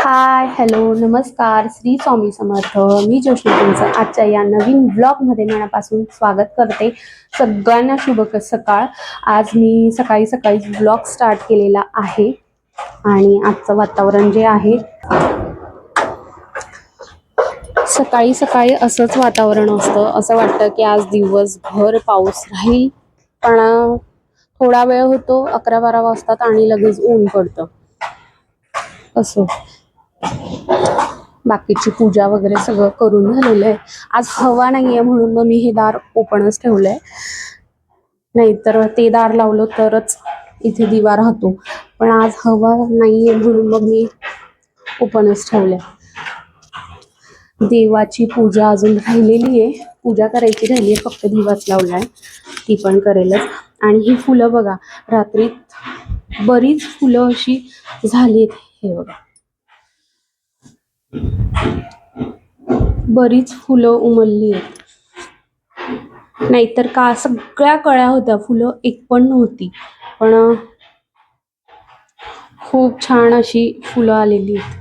Hi hello नमस्कार. श्री स्वामी समर्थ. मी जोशी तुमचं आजच्या या नवीन ब्लॉगमध्ये मनापासून स्वागत करते. सगळ्यांना शुभ सकाळ. आज मी सकाळी सकाळी ब्लॉग स्टार्ट केलेला आहे. आणि आजचं वातावरण जे आहे सकाळी सकाळी असंच वातावरण असतं. असं वाटतं की आज दिवसभर पाऊस राहील पण थोडा वेळ होतो अकरा बारा वाजतात आणि लगेच ऊन पडतं. असं. बाकीची पूजा वगैरे सगळं करून झालेलं आहे आज हवा नाहीये म्हणून मग मी हे दार ओपनच ठेवलंय. नाहीतर ते दार लावलं तरच इथे दिवा राहतो. पण आज हवा नाहीये म्हणून मग मी ओपनच ठेवलंय. देवाची पूजा अजून राहिलेली आहे. पूजा करायची राहिली आहे फक्त दिवाच लावलाय. ती पण करेलच. आणि ही फुलं बघा रात्रीत बरीच फुलं अशी झाली आहेत हे बघा. बरीच फुलं उमलली आहेत. नाहीतर का सगळ्या कळ्या होत्या फुलं एक पण नव्हती. पण खूप छान अशी फुलं आलेली आहेत.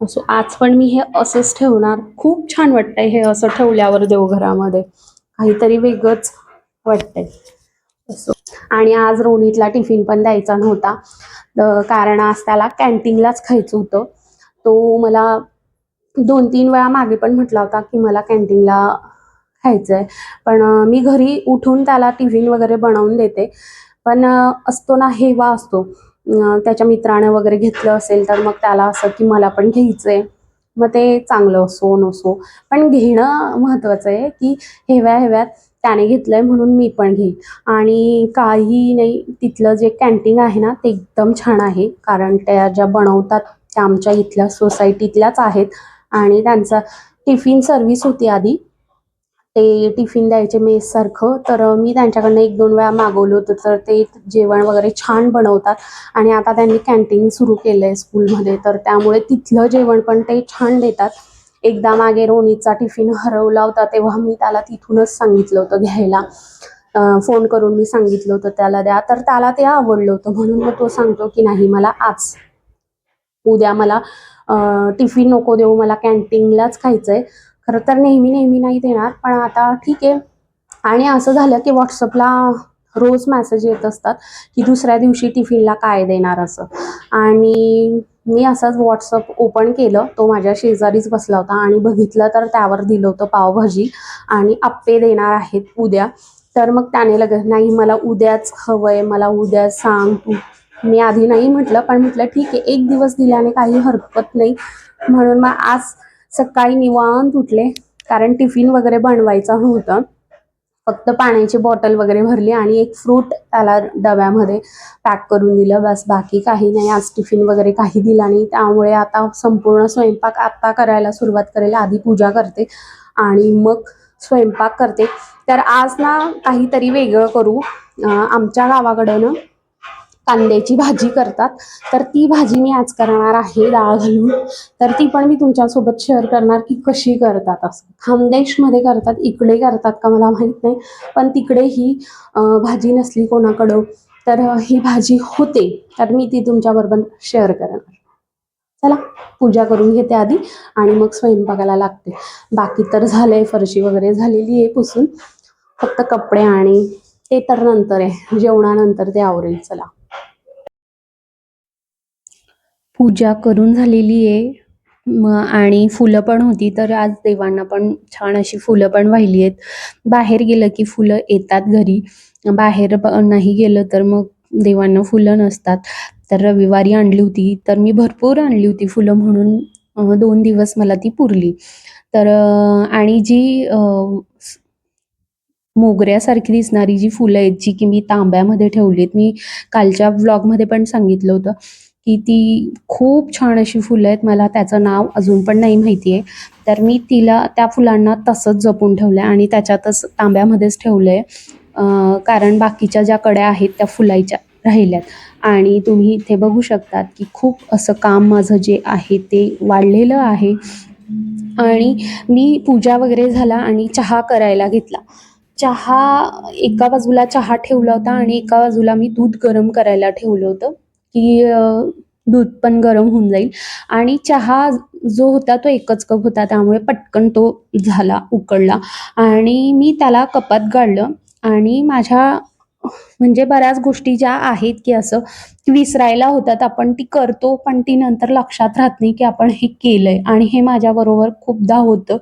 असो आज पण मी हे असंच ठेवणार. खूप छान वाटतंय हे असं ठेवल्यावर देवघरामध्ये. काहीतरी वेगळंच वाटतंय. असो आणि आज रोनीतला टिफिन पण द्यायचा नव्हता. कारण आज त्याला कॅन्टीनलाच खायचं होतं. तो मला दोन तीन वेळा मागे पण म्हटला होता की मला कॅन्टीनला खायचं आहे पण मी घरी उठून त्याला टिफिन वगैरे बनवून देते. पण असतो ना हेवा असतो. त्याच्या मित्रानं वगैरे घेतलं असेल तर मग त्याला असं की मला पण घ्यायचं आहे मग ते चांगलं असो नसो. पण घेणं महत्त्वाचं आहे की हेव्या हेव्यात त्याने घेतलंय म्हणून मी पण घेईन. आणि काही नाही तिथलं जे कॅन्टीन आहे ना ते एकदम छान आहे. कारण त्या ज्या बनवतात त्या आमच्या इथल्या सोसायटीतल्याच आहेत. आणि त्यांचा टिफिन सर्व्हिस होती आधी. ते टिफिन द्यायचे मेससारखं. तर मी त्यांच्याकडनं एक दोन वेळा मागवलं होतं. तर ते जेवण वगैरे छान बनवतात. आणि आता त्यांनी कॅन्टीन सुरू केलं आहे स्कूलमध्ये तर त्यामुळे तिथलं जेवण पण ते छान देतात. एकदा मागे रोनीचा टिफिन हरवला होता तेव्हा मी त्याला तिथूनच सांगितलं होतं घ्यायला. फोन करून मी सांगितलं होतं त्याला द्या. तर त्याला ते आवडलं होतं. म्हणून मग तो सांगतो की नाही मला आज उद्या मला टिफिन नको देऊ मला कॅन्टीनलाच खायचं आहे खरं तर नेहमी नेहमी नाही देणार पण आता ठीक आहे. आणि असं झालं की व्हॉट्सअपला रोज मॅसेज येत असतात की दुसऱ्या दिवशी टिफिनला काय देणार असं. आणि मी असंच व्हॉट्सअप ओपन केलं तो माझ्या शेजारीच बसला होता आणि बघितलं तर त्यावर दिलं होतं पावभाजी आणि आप्पे देणार आहेत उद्या. तर मग त्याने लगेच नाही मला उद्याच हवं आहे मला उद्या सांग तू. मी आधी नाही म्हटलं पण म्हटलं ठीक आहे एक दिवस दिल्याने काही हरकत नाही. म्हणून मग आज सकाळी निवांत उठले कारण टिफिन वगैरे बनवायचं होतं. फक्त पाण्याची बॉटल वगैरे भरली आणि एक फ्रूट त्याला डब्यामध्ये पॅक करून दिलं. बस बाकी काही नाही. आज टिफिन वगैरे काही दिला नाही. त्यामुळे आता संपूर्ण स्वयंपाक आत्ता करायला सुरुवात करेल. आधी पूजा करते आणि मग स्वयंपाक करते. तर आज ना काहीतरी वेगळं करू. आमच्या गावाकडं ना कांद्याची भाजी करतात. तर ती भाजी मी आज करणार आहे डाळ घालून. तर ती पण मी तुमच्यासोबत शेअर करणार की कशी करतात असं. खानदेशमध्ये करतात इकडे करतात का मला माहीत नाही. पण तिकडे ही भाजी नसली कोणाकडं तर ही भाजी होते. तर मी ती तुमच्याबरोबर शेअर करणार. चला पूजा करून घेते आधी आणि मग स्वयंपाकाला लागते. बाकी तर झालंय फरशी वगैरे झालेली आहे पुसून. फक्त कपडे आणि ते तर नंतर आहे. जेवणानंतर ते आवरेल. चला. पूजा करून झालेली आहे. म आणि फुलं पण होती तर आज देवांना पण छान अशी फुलं पण वाहिली आहेत. बाहेर गेलं की फुलं येतात घरी. बाहेर नाही गेलं तर मग देवांना फुलं नसतात. तर रविवारी आणली होती तर मी भरपूर आणली होती फुलं म्हणून दोन दिवस मला ती पुरली. तर आणि जी मोगऱ्यासारखी दिसणारी जी फुलं आहेत जी की मी तांब्यामध्ये ठेवलीत मी कालच्या व्लॉगमध्ये पण सांगितलं होतं. की ती खूप छान अशी फुलं आहेत. मला त्याचं नाव अजून पण नाही माहिती आहे तर मी तिला त्या फुलांना तसंच जपून ठेवलं आहे आणि त्याच्यातच तांब्यामध्येच ठेवलं आहे कारण बाकीच्या ज्या कड्या आहेत त्या फुलायच्या राहिल्यात. आणि तुम्ही इथे बघू शकतात की खूप असं काम माझं जे आहे ते वाढलेलं आहे. आणि मी पूजा वगैरे झाला आणि चहा करायला घेतला. चहा एका बाजूला चहा ठेवला होता आणि एका बाजूला मी दूध गरम करायला ठेवलं होतं. की दूध पण गरम होऊन जाईल. आणि चहा जो होता तो एकच कप होता त्यामुळे पटकन तो झाला उकळला. आणि मी त्याला कपात गाळलं. आणि माझ्या म्हणजे बऱ्याच गोष्टी ज्या आहेत की असं विसरायला होतात आपण ती करतो पण ती नंतर लक्षात राहत नाही की आपण हे केलंय. आणि हे माझ्याबरोबर खूपदा होतं.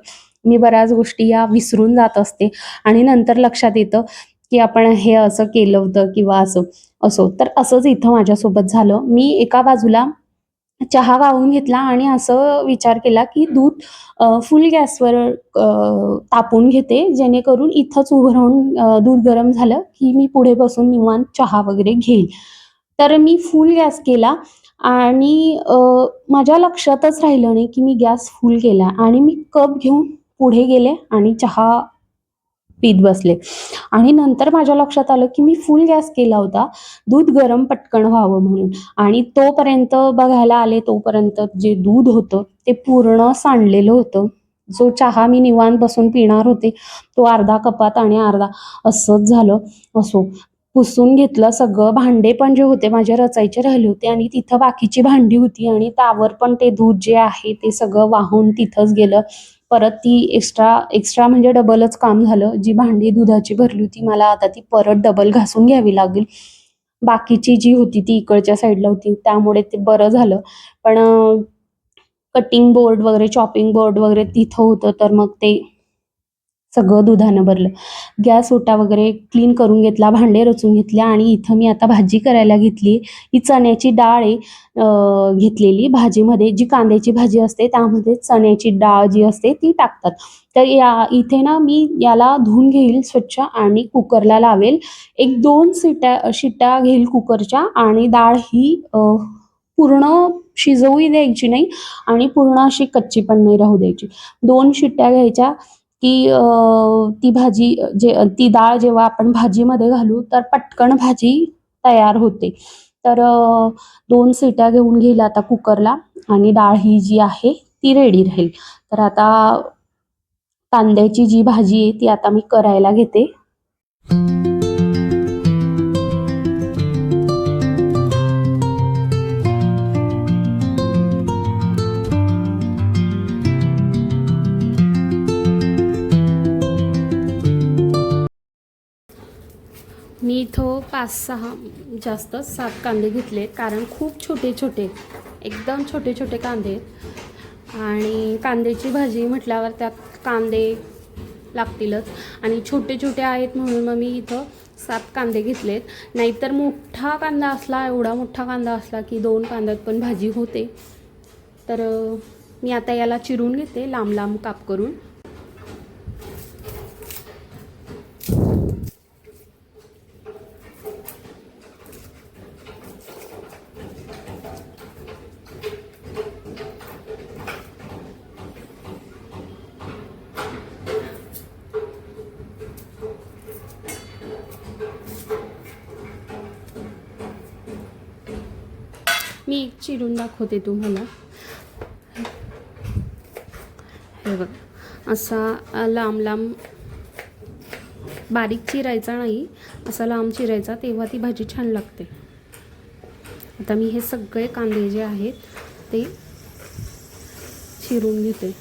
मी बऱ्याच गोष्टी या विसरून जात असते. आणि नंतर लक्षात येतं की आपण हे असं केलं होतं किंवा असं असो. तर असंच इथं माझ्यासोबत झालं. मी एका बाजूला चहा वाहून घेतला आणि असं विचार केला की दूध फुल गॅसवर तापून घेते जेणेकरून इथंच उभं राहून दूध गरम झालं की मी पुढे बसून निवांत चहा वगैरे घेईल. तर मी फुल गॅस केला आणि माझ्या लक्षातच राहिलं नाही की मी गॅस फुल केला आणि मी कप घेऊन पुढे गेले आणि चहा पीत बसले. आणि नंतर माझ्या लक्षात आलं की मी फुल गॅस केला होता. दूध गरम पटकन व्हावं म्हणून. आणि तोपर्यंत बघायला आले तोपर्यंत जे दूध होतं ते पूर्ण सांडलेलं होतं. जो चहा मी निवांत बसून पिणार होते तो अर्धा कपात आणि अर्धा असंच झालं. असो पुसून घेतलं सगळं. भांडे पण जे होते माझे रचायचे राहिले होते आणि तिथं बाकीची भांडी होती आणि त्यावर पण ते दूध जे आहे ते सगळं वाहून तिथंच गेलं. परत ती एक्स्ट्रा एक्स्ट्रा म्हणजे डबलच काम झालं. जी भांडी दुधाची भरली होती मला आता ती परत डबल घासून घ्यावी लागेल. बाकीची जी होती ती इकडच्या साईडला होती त्यामुळे ते बरं झालं. पण कटिंग बोर्ड वगैरे चॉपिंग बोर्ड वगैरे तिथं होतं तर मग ते सगळं दुधानं भरलं. गॅस ओटा वगैरे क्लीन करून घेतला भांडे रचून घेतले आणि इथं मी आता भाजी करायला घेतली. ही चण्याची डाळ आहे घेतलेली भाजीमध्ये. जी कांद्याची भाजी असते त्यामध्ये चण्याची डाळ जी असते ती टाकतात. तर या इथे ना मी याला धुवून घेईल स्वच्छ आणि कुकरला लावेल. एक दोन शिट्या शिट्या घेईल कुकरच्या आणि डाळ ही पूर्ण शिजवूही द्यायची नाही आणि पूर्ण अशी कच्ची पण नाही राहू द्यायची. दोन शिट्ट्या घ्यायच्या. की ती भाजी जे ती डाळ जेव्हा आपण भाजीमध्ये घालू तर पटकन भाजी तयार होते. तर दोन सिट्या घेऊन घेईल आता कुकरला आणि डाळ ही जी आहे ती रेडी राहील. तर आता कांद्याची जी भाजी आहे ती आता मी करायला घेते. मी इथं पाच सहा जास्त सात कांदे घेतले कारण खूप छोटे छोटे एकदम छोटे छोटे कांदे आणि कांद्याची भाजी म्हटल्यावर त्यात कांदे लागतीलच. आणि छोटे छोटे आहेत म्हणून मग मी इथं सात कांदे घेतलेत नाहीतर मोठा कांदा असला एवढा मोठा कांदा असला की दोन कांद्यात पण भाजी होते. तर मी आता याला चिरून घेते लांब लांब काप करून. मी एक चिरून दाखवते तुम्हाला. हे बघ असा लांब लांब बारीक चिरायचा नाही असा लांब चिरायचा तेव्हा ती भाजी छान लागते. आता मी हे सगळे कांदे जे आहेत ते चिरून घेते.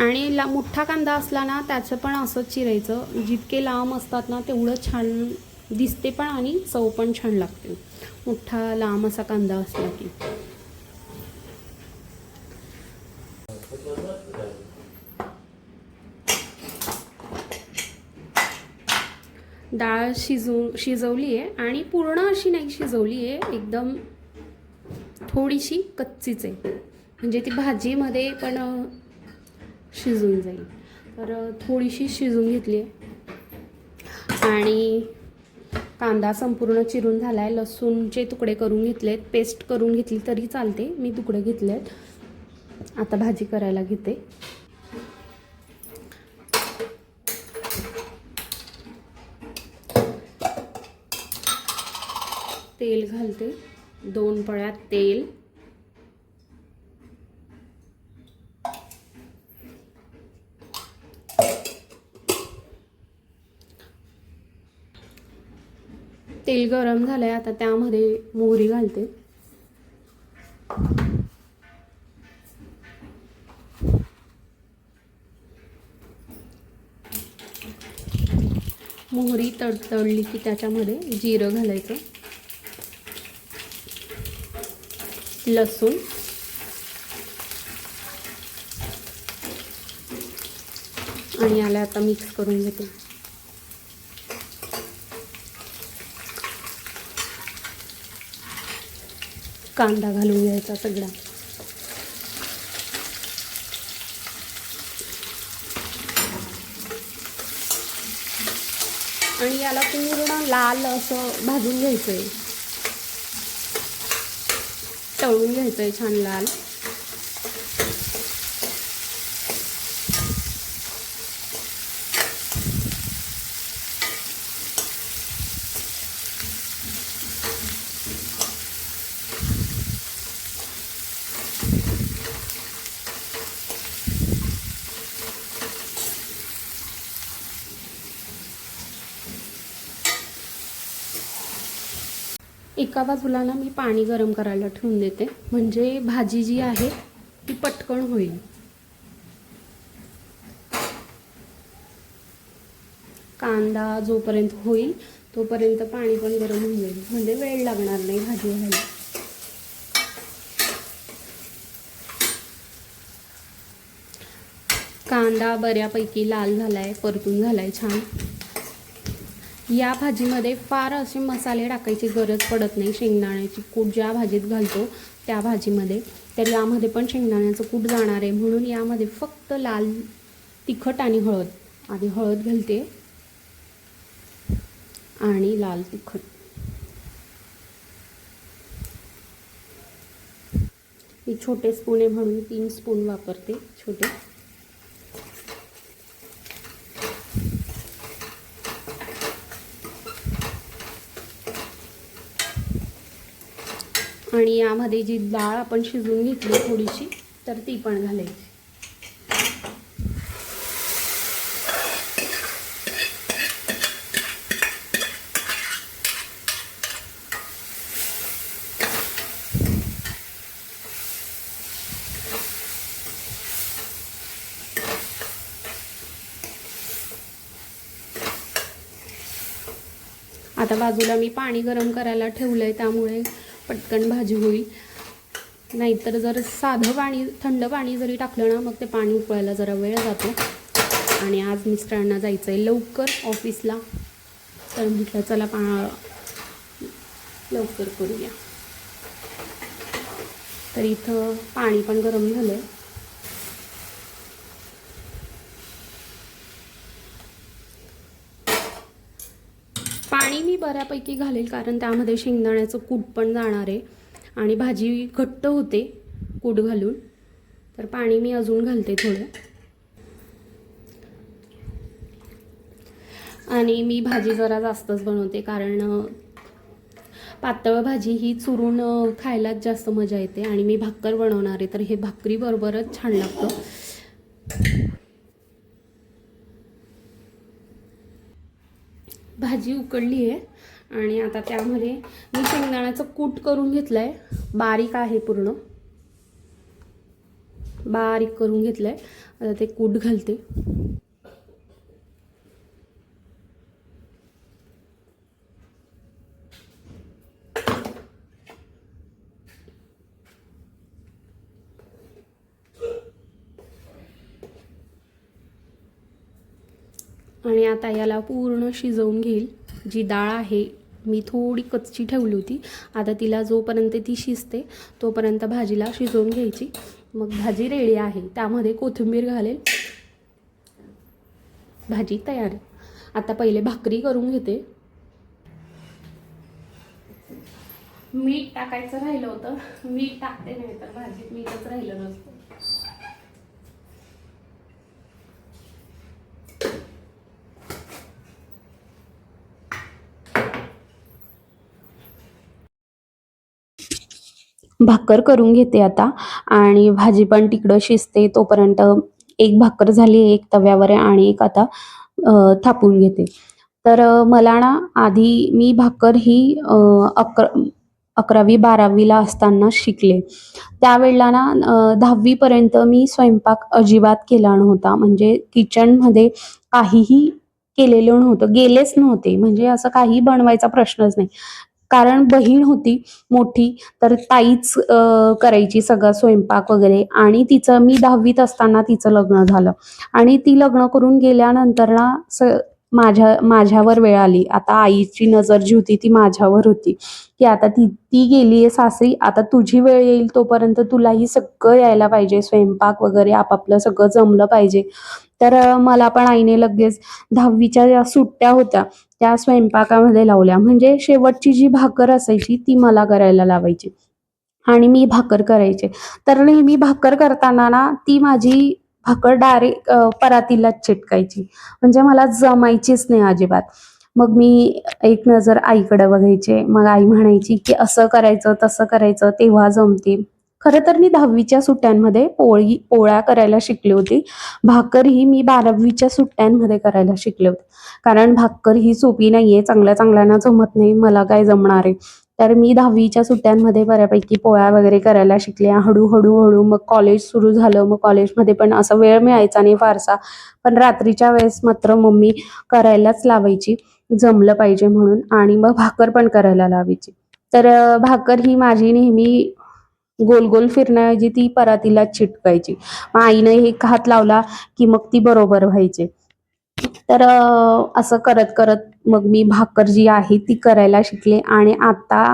आणि ला मोठा कांदा असला ना त्याचं पण असंच चिरायचं. जितके लांब असतात ना तेवढं छान दिसते पण आणि चव पण छान लागते. मोठा लांब असा कांदा असला की. डाळ शिजवून शिजवली आहे आणि पूर्ण अशी नाही शिजवली आहे एकदम थोडीशी कच्चीच आहे म्हणजे ती भाजीमध्ये पण शिजून जाईल. तर थोडीशी शिजून घेतली आहे आणि कांदा संपूर्ण चिरून झाला आहे लसूणचे तुकडे करून घेतलेत. पेस्ट करून घेतली तरी चालते. मी तुकडे घेतलेत. आता भाजी करायला घेते. तेल घालते. दोन पळ्यात तेल. तेल गरम झालं आहे आता त्यामध्ये मोहरी घालते. मोहरी तडतडली की त्याच्यामध्ये जिरं घालायचं. लसूण. आणि याला आता मिक्स करून घेते. कांदा घालून घ्यायचा सगळा. आणि याला पूर्ण लाल असं भाजून घ्यायचं आहे तळून घ्यायचं आहे छान लाल. एका बाजूला ना मी पाणी गरम करायला ठेवून देते. म्हणजे भाजी जी आहे ती पटकन होईल. कांदा जोपर्यंत होईल तोपर्यंत पाणी पण गरम होऊन जाईल. म्हणजे वेळ लागणार नाही भाजी व्हायला. कांदा बऱ्यापैकी लाल झालाय परतून झालाय छान. या भाजीमध्ये फार असे मसाले टाकायची गरज पडत नाही. शेंगदाण्याची कूट ज्या भाजीत घालतो त्या भाजीमध्ये. तर यामध्ये पण शेंगदाण्याचं कूट जाणार आहे. म्हणून यामध्ये फक्त लाल तिखट आणि हळद. आधी हळद घालते. आणि लाल तिखट. मी छोटे स्पून आहे म्हणून तीन स्पून वापरते. छोटे. आणि यामध्ये जी डाळ आपण शिजवून घेतली थोडीशी तर ती पण घालायची. आता बाजूला मी पाणी गरम करायला ठेवलं आहे त्यामुळे पटकन भाजी होईल. नाहीतर जर साधं पाणी थंड पाणी जरी टाकलं ना मग ते पाणी उकळायला जरा वेळ जातो. आणि आज मिस्टरांना जायचं आहे लवकर ऑफिसला. तर म्हटलं चला पा लवकर करूया. तर इथं पाणी पण गरम झालं आहे पाणी मी बऱ्यापैकी घालेल कारण त्यामध्ये शेंगदाण्याचं कूट पण जाणार आहे. आणि भाजी घट्ट होते कूट घालून. तर पाणी मी अजून घालते थोडं. आणि मी भाजी जरा जास्तच बनवते कारण पातळ भाजी ही चुरून खायलाच जास्त मजा येते. आणि मी भाकर बनवणार आहे तर हे भाकरीबरोबरच छान लागतं. भाजी उकडली आहे. आणि आता त्यामध्ये मी शेंगदाण्याचं कूट करून घेतलं आहे बारीक आहे पूर्ण. बारीक करून घेतलं आहे आता ते कूट घालते. आणि आता याला पूर्ण शिजवून घेईल. जी डाळ आहे मी थोडी कच्ची ठेवली होती. आता तिला जोपर्यंत ती शिजते तोपर्यंत भाजीला शिजवून घ्यायची. मग भाजी रेडी आहे. त्यामध्ये कोथिंबीर घालेल. भाजी तयार आता पहिले भाकरी करून घेते. मीठ टाकायचं राहिलं होतं. मीठ टाकते नाही तर भाजीत मीठच राहिलं नसतं. भाकर करून घेते आता. आणि भाजी पण तिकडं शिजते तोपर्यंत एक भाकर झाली एक तव्यावर आहे आणि एक आता थापून घेते. तर मला ना आधी मी भाकर ही अकरा अकरावी बारावीला असताना शिकले. त्यावेळेला ना दहावीपर्यंत मी स्वयंपाक अजिबात केला नव्हता. म्हणजे किचनमध्ये काहीही केलेलं नव्हतं. गेलेच नव्हते. म्हणजे असं काही बनवायचा प्रश्नच नाही. कारण बहीण होती मोठी तर ताईच करायची सगळा स्वयंपाक वगैरे. आणि तिचं मी दहावीत असताना तिचं लग्न झालं. आणि ती लग्न करून गेल्यानंतर ना स माझ्या माझ्यावर वेळ आली. आता आईची नजर जी होती ती माझ्यावर होती. की आता ती ती गेली आहे सासरी आता तुझी वेळ येईल तोपर्यंत तुलाही सगळं यायला पाहिजे. स्वयंपाक वगैरे आपापलं सगळं जमलं पाहिजे. तर मला पण आईने लगेच दहावीच्या ज्या सुट्ट्या होत्या त्या स्वयंपाकामध्ये लावल्या. म्हणजे शेवटची जी भाकर असायची ती मला करायला लावायची. आणि मी भाकर करायचे. तर नेहमी भाकर करताना ना ती माझी भाकर डायरेक्ट परातीलाच चिटकायची. म्हणजे मला जमायचीच नाही अजिबात. मग मी एक नजर आईकडे बघायचे. मग आई म्हणायची की असं करायचं तसं करायचं तेव्हा जमते. खरं तर मी दहावीच्या सुट्ट्यांमध्ये पोळी पोळ्या करायला शिकली होती. भाकर ही मी बारावीच्या सुट्ट्यांमध्ये करायला शिकले होते. कारण भाकर ही सोपी नाहीये चांगल्या चांगल्यांना जमत नाही मला काय जमणार आहे? तर मी दहावीच्या सुट्ट्यांमध्ये बऱ्यापैकी पोळ्या वगैरे करायला शिकले. हळूहळू हळू मग कॉलेज सुरू झालं. मग कॉलेजमध्ये पण असा वेळ मिळायचा नाही फारसा. पण रात्रीच्या वेळेस मात्र मम्मी करायलाच लावायची. जमलं पाहिजे म्हणून. आणि मग भाकर पण करायला लावायची. तर भाकर ही माझी नेहमी गोल गोल फिरण्याऐवजी ती परातीला चिटकायची. मग आईनं एक हात लावला की मग ती बरोबर व्हायची. तर असं करत करत मग मी भाकर जी आहे ती करायला शिकले आणि आता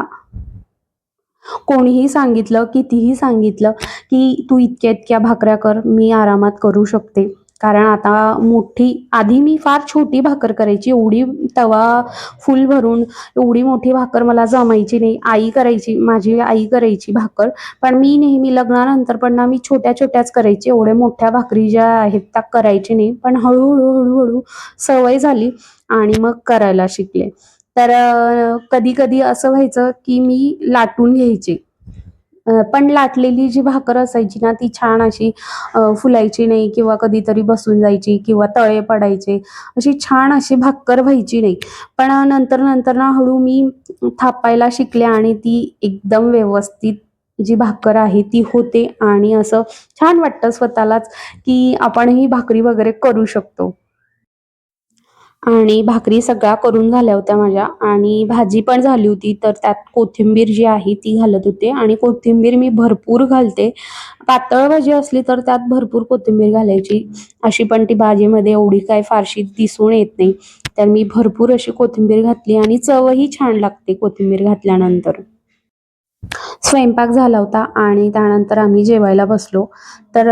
कोणीही सांगितलं कितीही सांगितलं की तू इतक्या इतक्या भाकऱ्या कर मी आरामात करू शकते. कारण आता मोठी आधी मी फार छोटी भाकर करायची एवढी तवा फुल भरून एवढी मोठी भाकर मला जमायची नाही. आई करायची माझी आई करायची भाकर. पण मी नेहमी लग्नानंतर पण ना मी छोट्या छोट्याच करायची एवढ्या मोठ्या भाकरी ज्या आहेत त्या करायची नाही. पण हळूहळू हळूहळू सवय झाली आणि मग करायला शिकले. तर कधी कधी असं व्हायचं की मी लाटून घ्यायची. पण लाटलेली जी भाकर असायची ना ती छान अशी फुलायची नाही किंवा कधीतरी बसून जायची किंवा तळे पडायचे अशी छान अशी भाकर व्हायची नाही. पण नंतर नंतर ना हळू मी थापायला शिकले आणि ती एकदम व्यवस्थित जी भाकर आहे ती होते आणि असं छान वाटतं स्वतःलाच की आपण ही भाकरी वगैरे करू शकतो. आणि भाकरी सगळ्या करून झाल्या होत्या माझ्या. आणि भाजी पण झाली होती तर त्यात कोथिंबीर जी आहे ती घालत होते. आणि कोथिंबीर मी भरपूर घालते. पातळ भाजी असली तर त्यात भरपूर कोथिंबीर घालायची. अशी पण ती भाजीमध्ये एवढी काय फारशी दिसून येत नाही. तर मी भरपूर अशी कोथिंबीर घातली आणि चवही छान लागते कोथिंबीर घातल्यानंतर. स्वयंपाक झाला होता आणि त्यानंतर आम्ही जेवायला बसलो. तर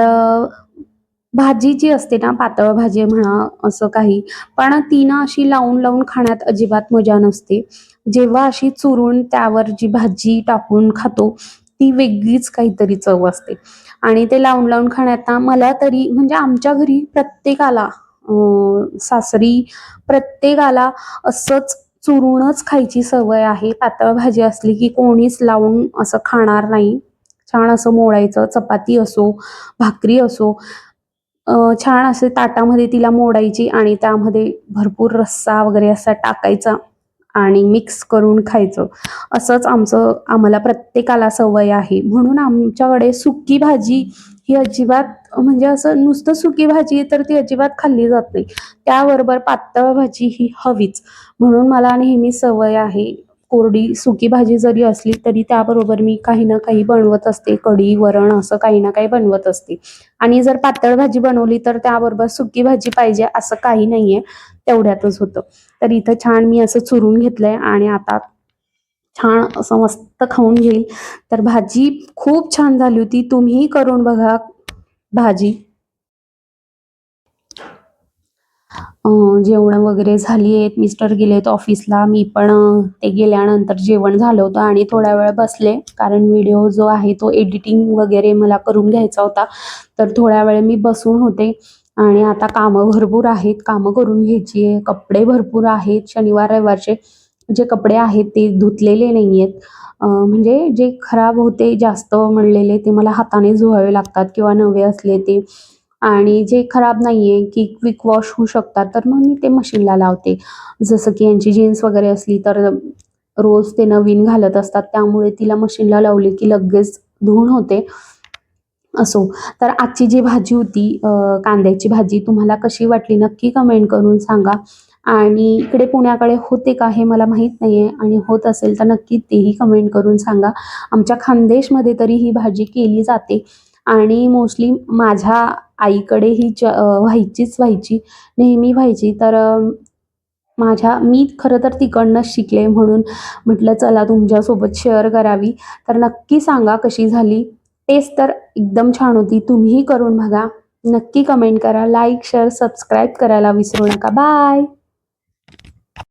भाजी जी असते ना पातळ भाजी म्हणा असं काही पण ती ना अशी लावून लावून खाण्यात अजिबात मजा नसते. जेव्हा अशी चुरून त्यावर जी भाजी टाकून खातो ती वेगळीच काहीतरी चव असते. आणि ते लावून लावून खाण्यात ना मला तरी म्हणजे आमच्या घरी प्रत्येकाला सासरी प्रत्येकाला असंच चुरूनच खायची सवय आहे. पातळ भाजी असली की कोणीच लावून असं खाणार नाही. छान असं मोडायचं चपाती असो भाकरी असो छान असे ताटामध्ये तिला मोडायची आणि त्यामध्ये भरपूर रस्सा वगैरे असा टाकायचा आणि मिक्स करून खायचं. असंच आमचं आम्हाला प्रत्येकाला सवय आहे. म्हणून आमच्याकडे सुकी भाजी ही अजिबात म्हणजे असं नुसतं सुकी भाजी तर ती अजिबात खाल्ली जात नाही. त्याबरोबर पातळ भाजी ही हवीच. म्हणून मला नेहमी सवय आहे. कोरडी सुकी भाजी जरी असली तरी त्याबरोबर मी काही ना काही बनवत असते. कढी वरण असं काही ना काही बनवत असते. आणि जर पातळ भाजी बनवली तर त्याबरोबर सुकी भाजी पाहिजे असं काही नाहीये. तेवढ्यातच होतं. तर इथं छान मी असं चुरून घेतलंय आणि आता छान असं मस्त खाऊन घेईल. तर भाजी खूप छान झाली होती. तुम्हीही करून बघा भाजी. जेवण वगैरे झाली आहेत. मिस्टर गेले आहेत ऑफिसला. मी पण ते गेल्यानंतर जेवण झालं होतं आणि थोड्या वेळ बसले. कारण व्हिडिओ जो आहे तो एडिटिंग वगैरे मला करून घ्यायचा होता. तर थोड्या वेळ मी बसून होते. आणि आता कामं भरपूर आहेत. कामं करून घ्यायची आहे. कपडे भरपूर आहेत. शनिवार रविवारचे जे कपडे आहेत ते धुतलेले नाही आहेत. म्हणजे जे खराब होते जास्त म्हणलेले ते मला हाताने धुवावे लागतात किंवा नवे असले ते. आणि जे खराब नाही आहे की क्विक वॉश होऊ शकतात तर मग मी ते मशीनला लावते. जसं की यांची जीन्स वगैरे असली तर रोज ते नवीन घालत असतात. त्यामुळे तिला मशीनला लावले की लगेच धुवून होते. असो. तर आजची जी भाजी होती कांद्याची भाजी तुम्हाला कशी वाटली नक्की कमेंट करून सांगा. आणि इकडे पुण्याकडे होते का हे मला माहीत नाही आहे आणि होत असेल तर नक्की तेही कमेंट करून सांगा. आमच्या खानदेशमध्ये तरी ही भाजी केली जाते. आणि मोस्टली माझ्या आईकडे ही च व्हायचीच व्हायची नेहमी व्हायची. तर माझ्या मी खरं तर तिकडनंच शिकले म्हणून म्हटलं चला तुमच्यासोबत शेअर करावी. तर नक्की सांगा कशी झाली. टेस्ट तर एकदम छान होती. तुम्हीही करून बघा. नक्की कमेंट करा. लाईक शेअर सबस्क्राईब करायला विसरू नका. बाय